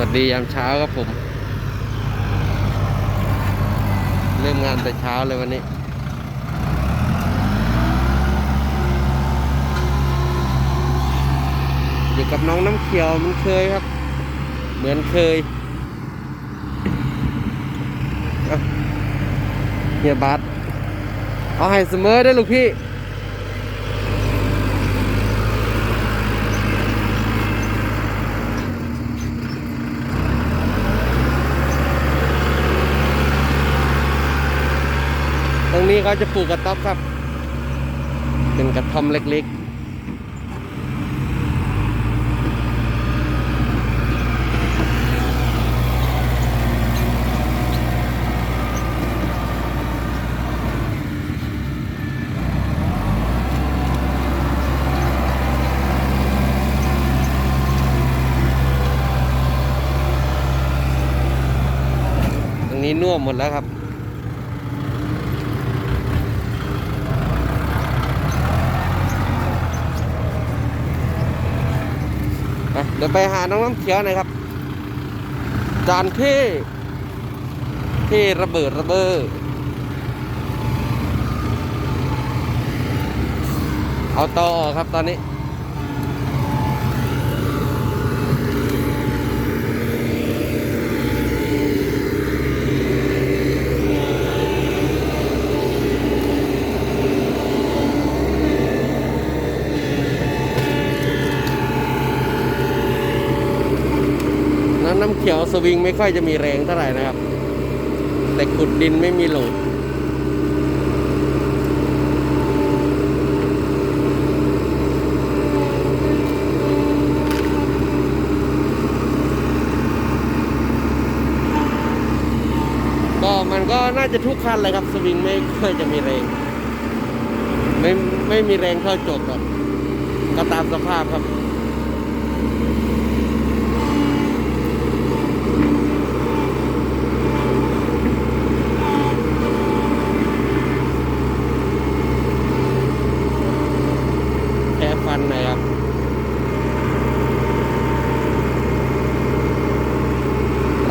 วัสดียามเช้าครับผม เริ่มงานแต่เช้าเลยวันนี้ อยู่กับน้องน้ำเขียวมันเคยครับ เหมือนเคยเฮียบัสเอาให้เสมอได้ลูกพี่ นี้เขาจะปลูกกระต๊อบครับ เป็นกระท่อมเล็กๆตรงนี้น่วมหมดแล้วครับ ไปเดี๋ยวไปหาน้องน้ำเขียวหน่อยครับ จานเท่เท่ระเบิดระเบ้อเอาต่อออกครับตอนนี้ำน้ำเขียว สวิงไม่ค่อยจะมีแรงเท่าไหร่นะครับ แต่ขุดดินไม่มีโหลดก็มันก็น่าจะทุกคันเลยครับสวิงไม่ค่อยจะมีแรงไม่ไม่มีแรงเท่าจบหรอกก็ตามสภาพครับ แค่ฟันหน่อยครับ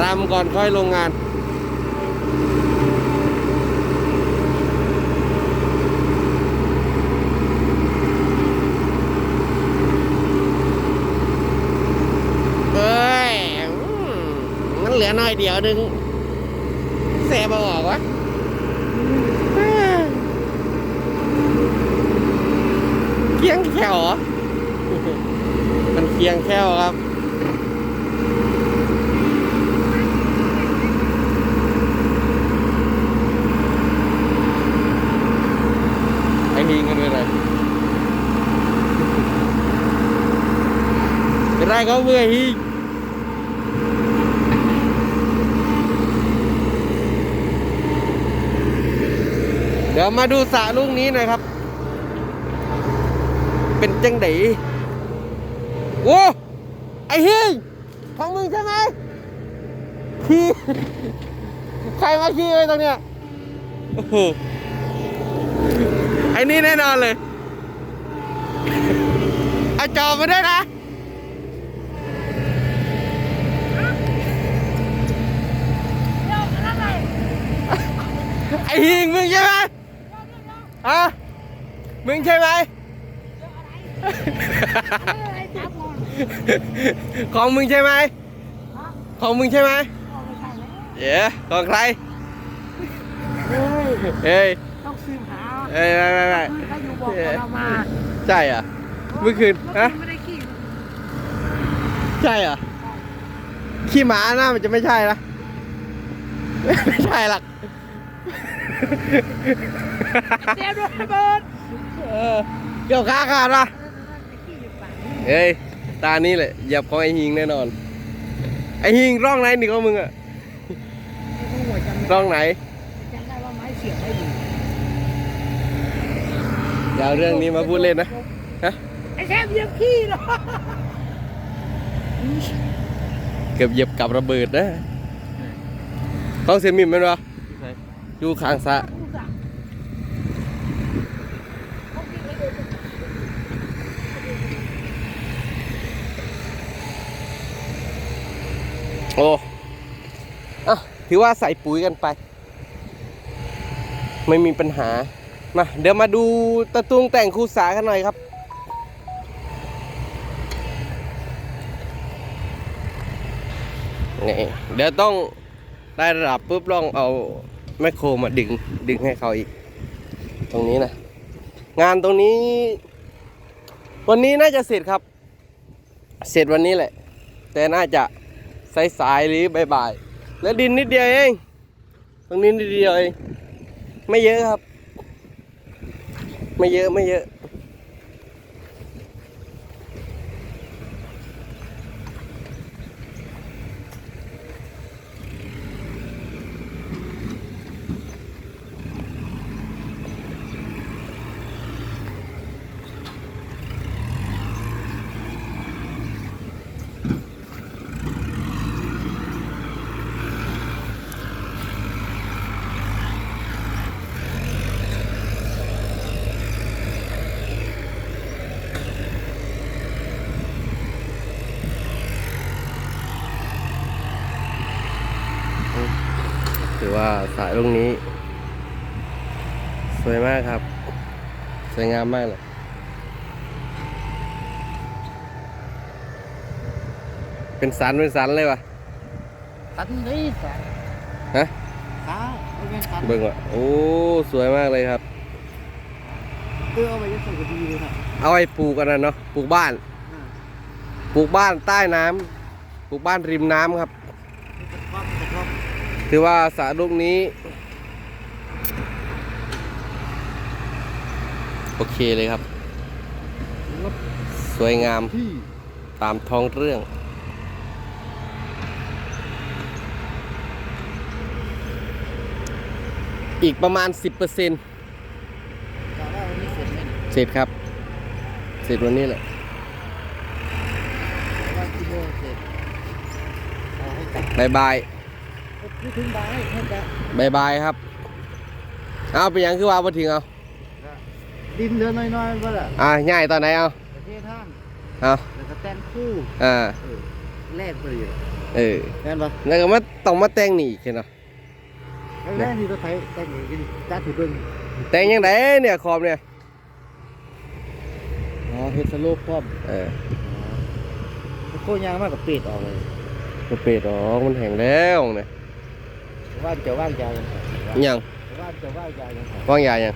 รำก่ อนค่อยลงงานเอ้ยมันเหลือน้อยเดียวนึงแสบเอาอกวะเคียงแค่วเหรอมันเคียงแค่วครับ ไอ้ฮิงกันไปเลย เป็นไรเขาเมื่อยฮิงเดี๋ยวมาดูสระลูกนี้หน่อยครับ เป็นจังไดโอ้ไอ้เฮ้ยของมึงใช่ไหมขี้ใครมาขี้ไว้ตรงเนี้ยโอ้โหไอ้นี่แน่นอนเลยเอาจอมาด้วยนะ หิงมึงใช่ไหมฮะมึงใช่ไหมของมึงใช่ไหมของมึงใช่ไหมเย้ของใครเฮ้ยต้องซื้อหาเฮ้ยไม่ไม่ไม่คือเขาอยู่บอกว่าเรามาใช่เหรอะเมื่อคืนฮะไม่ได้ขี้ใช่เหรอขี้หมาหน้ามันจะไม่ใช่นะไม่ใช่หรอก เสียด้วยระเบิดเออเกี่ยวขาขาดปะขี้อยู่ปากเฮ้ย ตานี้แหละเหยียบของไอ้หิงแน่นอน ไอ้หิงร่องไหนนี่ของมึงอะไม่รู้หัวจำร่องไหนจำได้ว่าไม้เสียบไม่ดีอย่าเอาเรื่องนี้มาพูดเล่นนะ ฮะ ไอ้แค่เหยียบขี้เหรอเกือบเหยียบกับระเบิดนะเขาเสียมิมแมันวะ อยู่ข้างสะโอ้อะถือว่าใส่ปุ๋ยกันไป ไม่มีปัญหา มา เดี๋ยวมาดูตะตุงแต่งคูสากันหน่อยครับนี่เดี๋ยวต้องได้ระดับปุ๊บลองเอา แมคโครมาดึงดึงให้เขาอีก ตรงนี้นะ งานตรงนี้ วันนี้น่าจะเสร็จครับ เสร็จวันนี้แหละ แต่น่าจะสายๆหรือบ่ายๆและดินนิดเดียวเอง ตรงนี้นิดเดียวเอง ไม่เยอะครับ ไม่เยอะไม่เยอะ ถือ ว่าสายลูกนี้ สวยมากครับ สวยงามมากเลยเป็นสันเป็นสันเลยวะสันนี่สันฮะขาไม่เป็นสันเบิ่งว่ะโอ้ สวยมากเลยครับเตื้อเอาไปจะใส่กระดีเลยนะเอาไว้ปลูกกันนะเนาะปลูกบ้านอ่าปลูกบ้านใต้น้ำปลูกบ้านริมน้ำครับ นี่ตะครอบตะครอบ ถือว่าสระลูกนี้ โอเคเลยครับรถสวยงามที่ตามท้องเรื่องอีกประมาณ 10%กะว่าวันนี้เสร็จไหมเนี่ยเสร็จครับ เสร็จวันนี้แหละกะว่ากี่โมงเสร็จเอาให้กลับบายบาย ไม่ถึงบ่ายให้กะบายบายครับ เอาไปยังคือว่าพอถึงเอา ดินเดินน้อยๆว่าล่ะอ่าง่ายตอนไหนเอาประเทศท่างเอาแล้วก็แต่งคู่อ่าเออแลกไปเลยเออแม่นปะแล้วก็มาต้องมาแต่งนี่อีกเนาะแรกนี่รถไถแต่งเองกินจ้าถือเบิ้งแต่งยังไงเนี่ยขอบเนี่ยอ๋อเฮ็ดสโลปพร้อมเออโคยางมากกับเป็ดออกเลยมันเป็ดอ๋อมันแห้งแล้วเนี่ย ว่านจะว่างยายังไงยังว่านจะว่างยายังไงว่างยายัง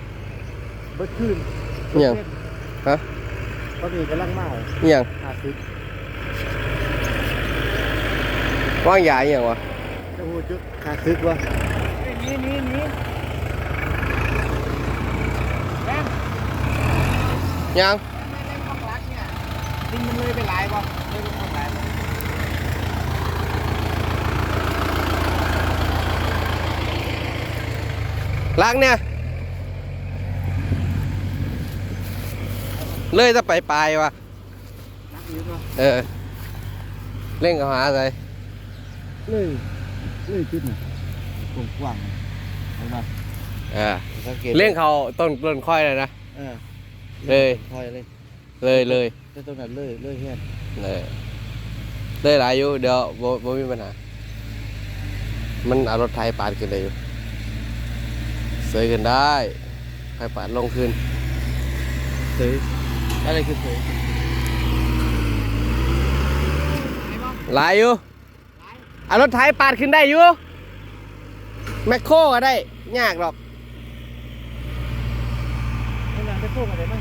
เบิดขึ้นยังฮะก็มีกำลังมากยังห้าสิบว่างยายังวะจะหูจุดขาดซึกวะนี่นี่นี่แม่งยังไม่เล่นข้างหลังเนี่ยดินมันเลยไปหลายป่ะเลยไปข้างหลาย ล้างเนี่ยเลยจะไปปลายวะนักอยู่ป่ะเออ เล่นกับหาอะไรเลยเลยจุดน่ะกว้างๆเห็นป่ะเออสังเกตเล่นเขาต้นต้นค่อยเลยนะเออเลยคอยเลยเลยเลยแต่ตรงนั้นเลยเลยแห้งเลยเลยหลายอยู่เดี๋ยวบ่บ่มีปัญหามันเอารถไทยปาดขึ้นได้อยู่ เสยขึ้นได้ไทยปาดลงขึ้นเสยอะไรคือเสยหลายอยู่เอารถไทยปาดขึ้นได้อยู่แมคโครก็ได้ยากหรอกไม่นานจะพูดอะไรมั้ง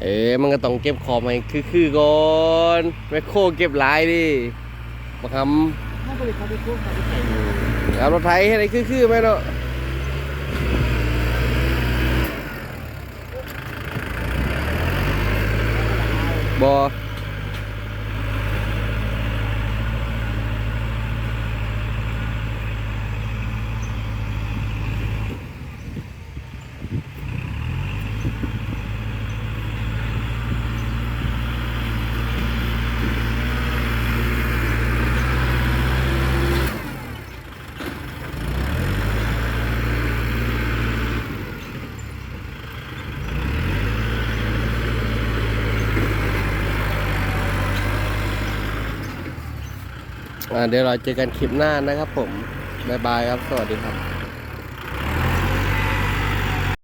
เอ๊ะมันก็ต้องเก็บของมาให้คือๆก่อนแมคโครเก็บหลายดิมาทถ้าบ เอารถไทยให้ไรคือๆไหมเนาะบอ เดี๋ยวเราเจอกันคลิปหน้านะครับผม บ๊ายบายครับ สวัสดีครับ